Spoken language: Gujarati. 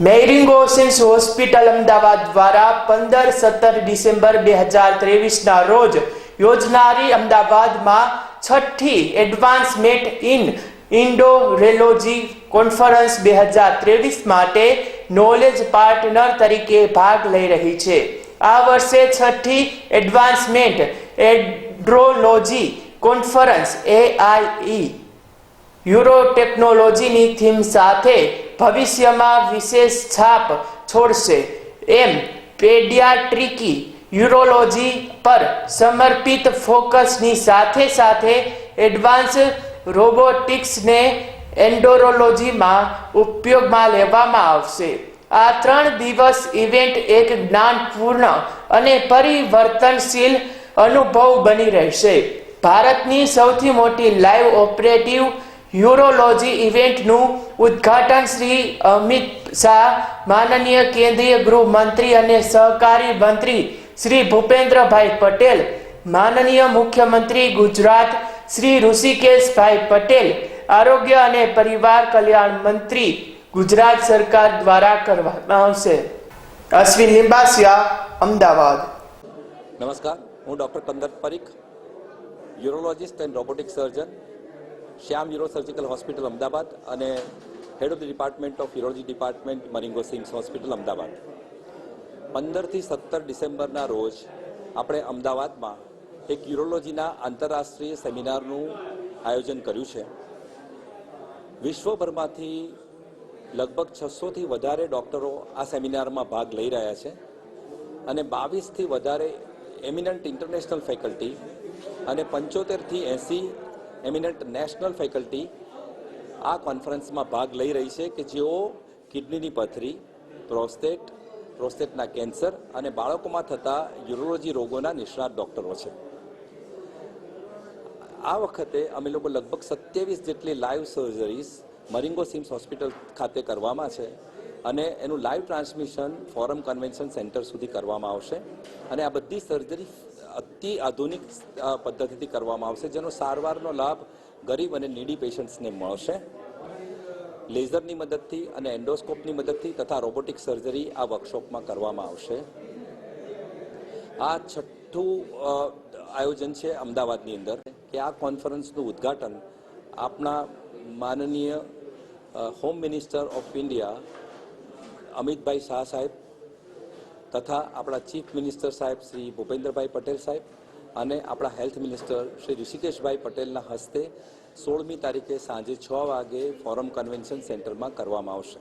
મેરિંગોસિસ હોસ્પિટલ અમદાવાદ દ્વારા પંદર સત્તર ડિસેમ્બર બે હજાર ત્રેવીસના રોજ યોજનારી અમદાવાદમાં છઠ્ઠી એડવાન્સમેન્ટ ઇન ઇન્ડોરેલોજી કોન્ફરન્સ બે હજાર ત્રેવીસ માટે નોલેજ પાર્ટનર તરીકે ભાગ લઈ રહી છે. આ વર્ષે છઠ્ઠી advancement andrology conference AI uro ટેકનોલોજીની થીમ સાથે ભવિષ્યમાં વિશેષ છાપ છોડશે. એમ પેડિયાટ્રિકી યુરોલોજી પર સમર્પિત ફોકસની સાથે સાથે એડવાન્સ રોબોટિક્સને એન્ડોરોલોજીમાં ઉપયોગમાં લેવામાં આવશે. આ ત્રણ દિવસ ઇવેન્ટ એક જ્ઞાનપૂર્ણ અને પરિવર્તનશીલ અનુભવ બની રહેશે. ભારતની સૌથી મોટી લાઈવ ઓપરેટિવ યુરોલોજી ઇવેન્ટનું ઉદ્ઘાટન શ્રી અમિત શાહ માનનીય કેન્દ્રીય ગૃહમંત્રી અને સહકારી મંત્રી શ્રી ભૂપેન્દ્રભાઈ પટેલ માનનીય મુખ્યમંત્રી ગુજરાત શ્રી ઋષિકેશભાઈ પટેલ આરોગ્ય અને પરિવાર કલ્યાણ મંત્રી ગુજરાત સરકાર દ્વારા કરવામાં આવશે. અશ્વિન લિંબાસિયા અમદાવાદ. નમસ્કાર હું doctor Kandar Parikh urologist and robotic surgeon Shyam uro surgical hospital Ahmedabad અને head of the department of urology department Marengo CIMS hospital Ahmedabad. પંદરથી સત્તર ડિસેમ્બરના રોજ આપણે અમદાવાદમાં એક યુરોલોજીના આંતરરાષ્ટ્રીય સેમિનારનું આયોજન કર્યું છે. વિશ્વભરમાંથી લગભગ છસોથી વધારે ડૉક્ટરો આ સેમિનારમાં ભાગ લઈ રહ્યા છે અને બાવીસથી વધારે એમિનન્ટ ઇન્ટરનેશનલ ફેકલ્ટી અને પંચોતેરથી એંસી એમિનન્ટ નેશનલ ફેકલ્ટી આ કોન્ફરન્સમાં ભાગ લઈ રહી છે કે જેઓ કિડનીની પથરી, પ્રોસ્ટેટ, પ્રોસ્ટેટના કેન્સર અને બાળકોમાં થતા યુરોલોજી રોગોના નિષ્ણાત ડૉક્ટરો છે. આ વખતે અમે લોકો લગભગ સત્યાવીસ જેટલી live surgeries Marengo CIMS hospital ખાતે કરવામાં છે અને એનું live transmission forum convention centre સુધી કરવામાં આવશે. અને આ બધી સર્જરી અતિ આધુનિક પદ્ધતિથી કરવામાં આવશે, જેનો સારવારનો લાભ ગરીબ અને નીડી પેશન્ટ્સને મળશે. લેઝરની મદદથી અને એન્ડોસ્કોપની મદદથી તથા રોબોટિક સર્જરી આ વર્કશોપમાં કરવામાં આવશે. આ છઠ્ઠું આયોજન છે અમદાવાદની અંદર, કે આ કોન્ફરન્સનું ઉદ્ઘાટન આપણા માનનીય home minister of India Amitbhai Shah સાહેબ તથા આપણા ચીફ મિનિસ્ટર સાહેબ શ્રી ભૂપેન્દ્રભાઈ પટેલ સાહેબ અને આપણા હેલ્થ મિનિસ્ટર શ્રી ઋષિકેશભાઈ પટેલના હસ્તે સોળમી તારીખે સાંજે છ વાગે ફોરમ કન્વેન્શન સેન્ટરમાં કરવામાં આવશે.